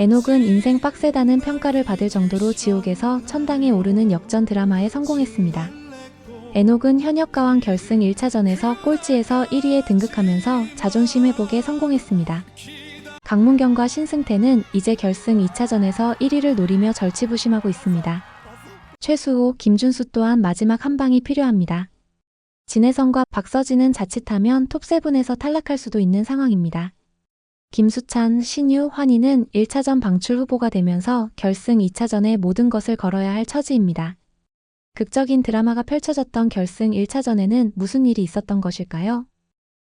에녹은 인생 빡세다는 평가를 받을 정도로 지옥에서 천당에 오르는 역전 드라마에 성공했습니다. 에녹은 현역 가왕 결승 1차전에서 꼴찌에서 1위에 등극하면서 자존심 회복에 성공했습니다. 강문경과 신승태는 이제 결승 2차전에서 1위를 노리며 절치부심하고 있습니다. 최수호, 김준수 또한 마지막 한 방이 필요합니다. 진혜성과 박서진은 자칫하면 톱7에서 탈락할 수도 있는 상황입니다. 김수찬, 신유, 환희는 1차전 방출 후보가 되면서 결승 2차전에 모든 것을 걸어야 할 처지입니다. 극적인 드라마가 펼쳐졌던 결승 1차전에는 무슨 일이 있었던 것일까요?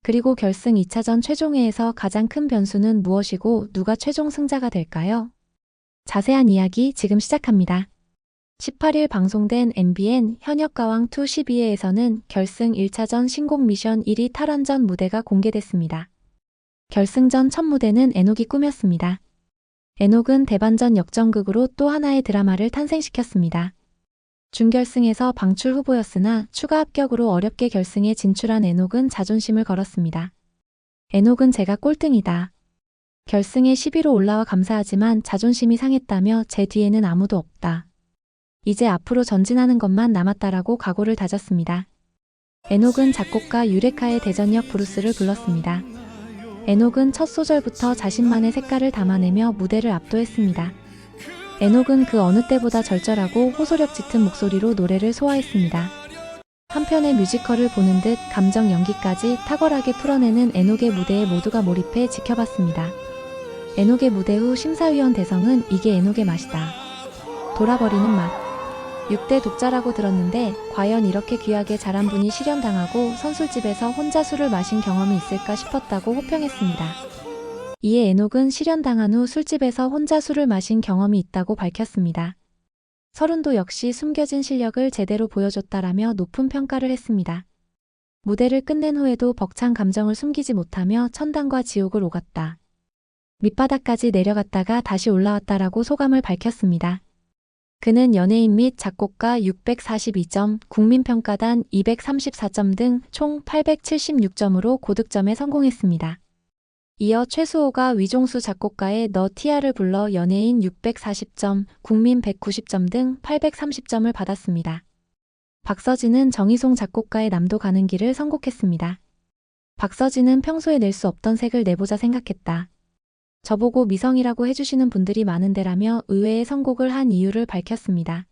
그리고 결승 2차전 최종회에서 가장 큰 변수는 무엇이고 누가 최종 승자가 될까요? 자세한 이야기 지금 시작합니다. 18일 방송된 MBN 현역가왕 2 12회에서는 결승 1차전 신곡 미션 1위 탈환전 무대가 공개됐습니다. 결승전 첫 무대는 에녹이 꾸몄습니다. 에녹은 대반전 역전극으로 또 하나의 드라마를 탄생시켰습니다. 준결승에서 방출 후보였으나 추가 합격으로 어렵게 결승에 진출한 에녹은 자존심을 걸었습니다. 에녹은 제가 꼴등이다. 결승에 10위로 올라와 감사하지만 자존심이 상했다며 제 뒤에는 아무도 없다. 이제 앞으로 전진하는 것만 남았다라고 각오를 다졌습니다. 에녹은 작곡가 유레카의 대전역 브루스를 불렀습니다. 에녹은 첫 소절부터 자신만의 색깔을 담아내며 무대를 압도했습니다. 에녹은 그 어느 때보다 절절하고 호소력 짙은 목소리로 노래를 소화했습니다. 한편의 뮤지컬을 보는 듯 감정 연기까지 탁월하게 풀어내는 에녹의 무대에 모두가 몰입해 지켜봤습니다. 에녹의 무대 후 심사위원 대성은 이게 에녹의 맛이다. 돌아버리는 맛. 6대 독자라고 들었는데 과연 이렇게 귀하게 자란 분이 실현당하고 선술집에서 혼자 술을 마신 경험이 있을까 싶었다고 호평했습니다. 이에 에녹은 실현당한 후 술집에서 혼자 술을 마신 경험이 있다고 밝혔습니다. 서른도 역시 숨겨진 실력을 제대로 보여줬다라며 높은 평가를 했습니다. 무대를 끝낸 후에도 벅찬 감정을 숨기지 못하며 천당과 지옥을 오갔다. 밑바닥까지 내려갔다가 다시 올라왔다라고 소감을 밝혔습니다. 그는 연예인 및 작곡가 642점, 국민평가단 234점 등 총 876점으로 고득점에 성공했습니다. 이어 최수호가 위종수 작곡가의 너 티아를 불러 연예인 640점, 국민 190점 등 830점을 받았습니다. 박서진은 정희송 작곡가의 남도 가는 길을 선곡했습니다. 박서진은 평소에 낼 수 없던 색을 내보자 생각했다. 저보고 미성이라고 해주시는 분들이 많은데라며 의외의 선곡을 한 이유를 밝혔습니다.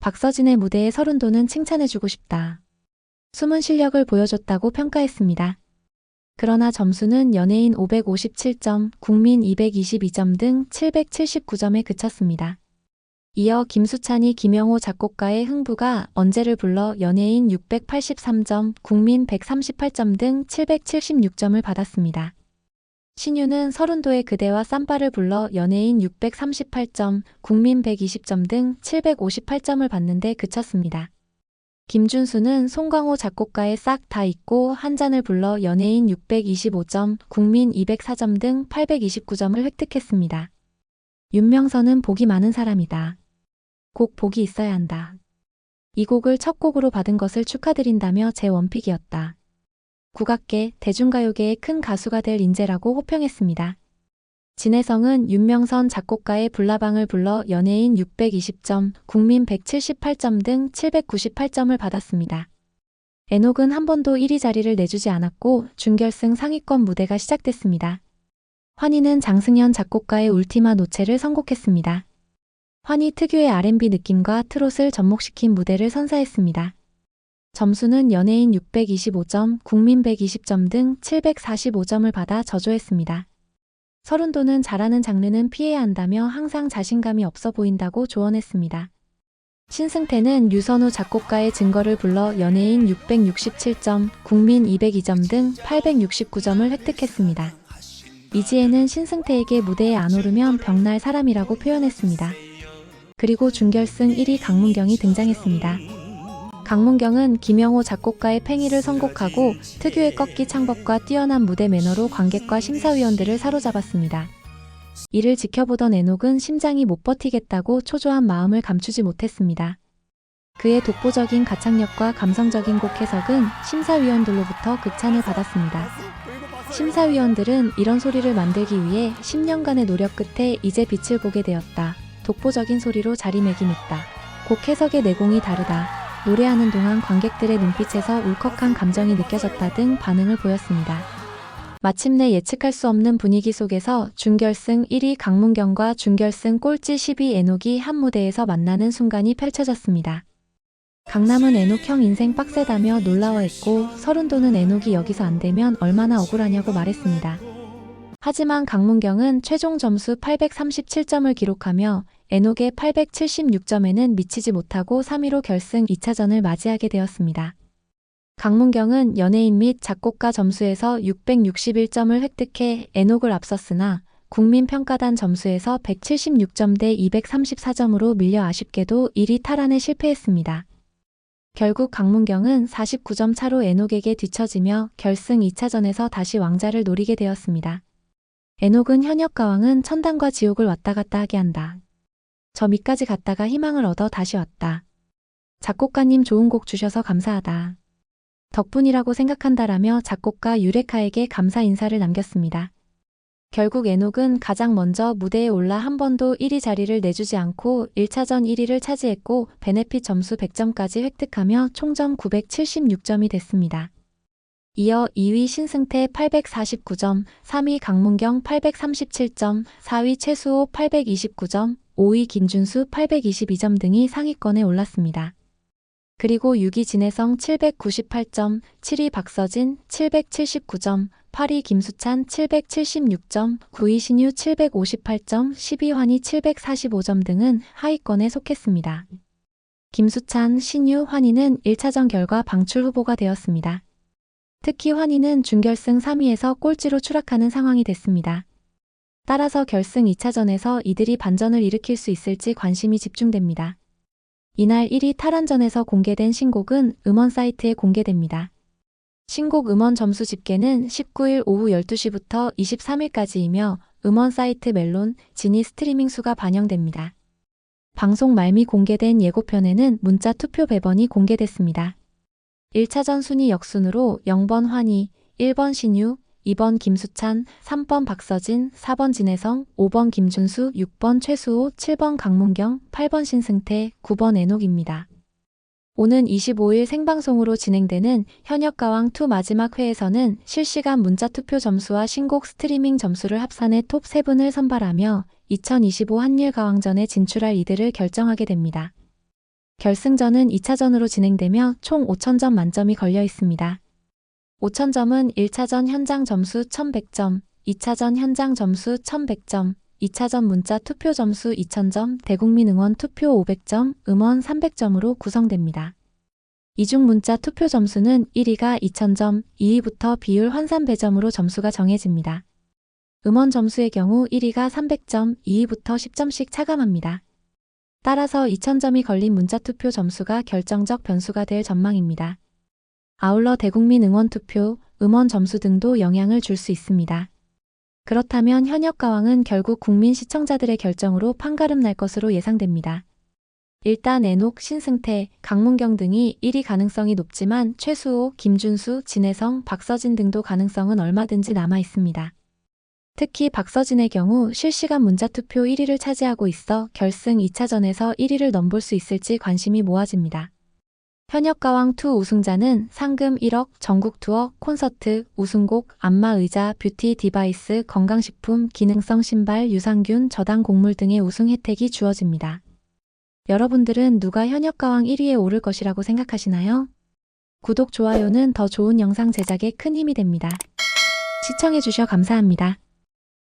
박서진의 무대에 서른도는 칭찬해주고 싶다. 숨은 실력을 보여줬다고 평가했습니다. 그러나 점수는 연예인 557점, 국민 222점 등 779점에 그쳤습니다. 이어 김수찬이 김영호 작곡가의 흥부가 언제를 불러 연예인 683점, 국민 138점 등 776점을 받았습니다. 신유는 서른도의 그대와 쌈바를 불러 연예인 638점, 국민 120점 등 758점을 받는데 그쳤습니다. 김준수는 송광호 작곡가의 싹 다 잊고 한 잔을 불러 연예인 625점, 국민 204점 등 829점을 획득했습니다. 윤명선은 복이 많은 사람이다. 곡 복이 있어야 한다. 이 곡을 첫 곡으로 받은 것을 축하드린다며 제 원픽이었다. 국악계, 대중가요계의 큰 가수가 될 인재라고 호평했습니다. 진혜성은 윤명선 작곡가의 불나방을 불러 연예인 620점, 국민 178점 등 798점을 받았습니다. 에녹은 한 번도 1위 자리를 내주지 않았고 준결승 상위권 무대가 시작됐습니다. 환희는 장승현 작곡가의 울티마 노체를 선곡했습니다. 환희 특유의 R&B 느낌과 트롯을 접목시킨 무대를 선사했습니다. 점수는 연예인 625점, 국민 120점 등 745점을 받아 저조했습니다. 서른도는 잘하는 장르는 피해야 한다며 항상 자신감이 없어 보인다고 조언했습니다. 신승태는 유선우 작곡가의 증거를 불러 연예인 667점, 국민 202점 등 869점을 획득했습니다. 이지혜는 신승태에게 무대에 안 오르면 병날 사람이라고 표현했습니다. 그리고 준결승 1위 강문경이 등장했습니다. 강문경은 김영호 작곡가의 팽이를 선곡하고 특유의 꺾기 창법과 뛰어난 무대 매너로 관객과 심사위원들을 사로잡았습니다. 이를 지켜보던 에녹은 심장이 못 버티겠다고 초조한 마음을 감추지 못했습니다. 그의 독보적인 가창력과 감성적인 곡 해석은 심사위원들로부터 극찬을 받았습니다. 심사위원들은 이런 소리를 만들기 위해 10년간의 노력 끝에 이제 빛을 보게 되었다. 독보적인 소리로 자리매김했다. 곡 해석의 내공이 다르다. 노래하는 동안 관객들의 눈빛에서 울컥한 감정이 느껴졌다 등 반응을 보였습니다. 마침내 예측할 수 없는 분위기 속에서 준결승 1위 강문경과 준결승 꼴찌 10위 에녹이 한 무대에서 만나는 순간이 펼쳐졌습니다. 강남은 에녹 형 인생 빡세다며 놀라워했고 서른도는 에녹이 여기서 안 되면 얼마나 억울하냐고 말했습니다. 하지만 강문경은 최종 점수 837점을 기록하며 에녹의 876점에는 미치지 못하고 3위로 결승 2차전을 맞이하게 되었습니다. 강문경은 연예인 및 작곡가 점수에서 661점을 획득해 에녹을 앞섰으나 국민평가단 점수에서 176점 대 234점으로 밀려 아쉽게도 1위 탈환에 실패했습니다. 결국 강문경은 49점 차로 에녹에게 뒤처지며 결승 2차전에서 다시 왕자를 노리게 되었습니다. 에녹은 현역 가왕은 천당과 지옥을 왔다 갔다 하게 한다. 저 밑까지 갔다가 희망을 얻어 다시 왔다. 작곡가님 좋은 곡 주셔서 감사하다. 덕분이라고 생각한다라며 작곡가 유레카에게 감사 인사를 남겼습니다. 결국 에녹은 가장 먼저 무대에 올라 한 번도 1위 자리를 내주지 않고 1차전 1위를 차지했고 베네핏 점수 100점까지 획득하며 총점 976점이 됐습니다. 이어 2위 신승태 849점, 3위 강문경 837점, 4위 최수호 829점, 5위 김준수 822점 등이 상위권에 올랐습니다. 그리고 6위 진혜성 798점, 7위 박서진 779점, 8위 김수찬 776점, 9위 신유 758점, 10위 환희 745점 등은 하위권에 속했습니다. 김수찬, 신유, 환희는 1차전 결과 방출 후보가 되었습니다. 특히 환희는 준결승 3위에서 꼴찌로 추락하는 상황이 됐습니다. 따라서 결승 2차전에서 이들이 반전을 일으킬 수 있을지 관심이 집중됩니다. 이날 1위 탈환전에서 공개된 신곡은 음원 사이트에 공개됩니다. 신곡 음원 점수 집계는 19일 오후 12시부터 23일까지이며 음원 사이트 멜론, 지니 스트리밍 수가 반영됩니다. 방송 말미 공개된 예고편에는 문자 투표 배번이 공개됐습니다. 1차전 순위 역순으로 0번 환희, 1번 신유, 2번 김수찬, 3번 박서진, 4번 진혜성, 5번 김준수, 6번 최수호, 7번 강문경, 8번 신승태, 9번 에녹입니다. 오는 25일 생방송으로 진행되는 현역가왕2 마지막 회에서는 실시간 문자 투표 점수와 신곡 스트리밍 점수를 합산해 톱 3분을 선발하며 2025 한일가왕전에 진출할 이들을 결정하게 됩니다. 결승전은 2차전으로 진행되며 총 5,000점 만점이 걸려 있습니다. 5,000점은 1차전 현장 점수 1,100점, 2차전 현장 점수 1,100점, 2차전 문자 투표 점수 2,000점, 대국민 응원 투표 500점, 음원 300점으로 구성됩니다. 이중 문자 투표 점수는 1위가 2,000점, 2위부터 비율 환산 배점으로 점수가 정해집니다. 음원 점수의 경우 1위가 300점, 2위부터 10점씩 차감합니다. 따라서 2,000점이 걸린 문자 투표 점수가 결정적 변수가 될 전망입니다. 아울러 대국민 응원 투표, 음원 점수 등도 영향을 줄 수 있습니다. 그렇다면 현역 가왕은 결국 국민 시청자들의 결정으로 판가름 날 것으로 예상됩니다. 일단 에녹, 신승태, 강문경 등이 1위 가능성이 높지만 최수호, 김준수, 진혜성, 박서진 등도 가능성은 얼마든지 남아 있습니다. 특히 박서진의 경우 실시간 문자투표 1위를 차지하고 있어 결승 2차전에서 1위를 넘볼 수 있을지 관심이 모아집니다. 현역가왕2 우승자는 상금 1억, 전국 투어, 콘서트, 우승곡, 안마의자, 뷰티 디바이스, 건강식품, 기능성 신발, 유산균, 저당 곡물 등의 우승 혜택이 주어집니다. 여러분들은 누가 현역가왕 1위에 오를 것이라고 생각하시나요? 구독, 좋아요는 더 좋은 영상 제작에 큰 힘이 됩니다. 시청해주셔 감사합니다.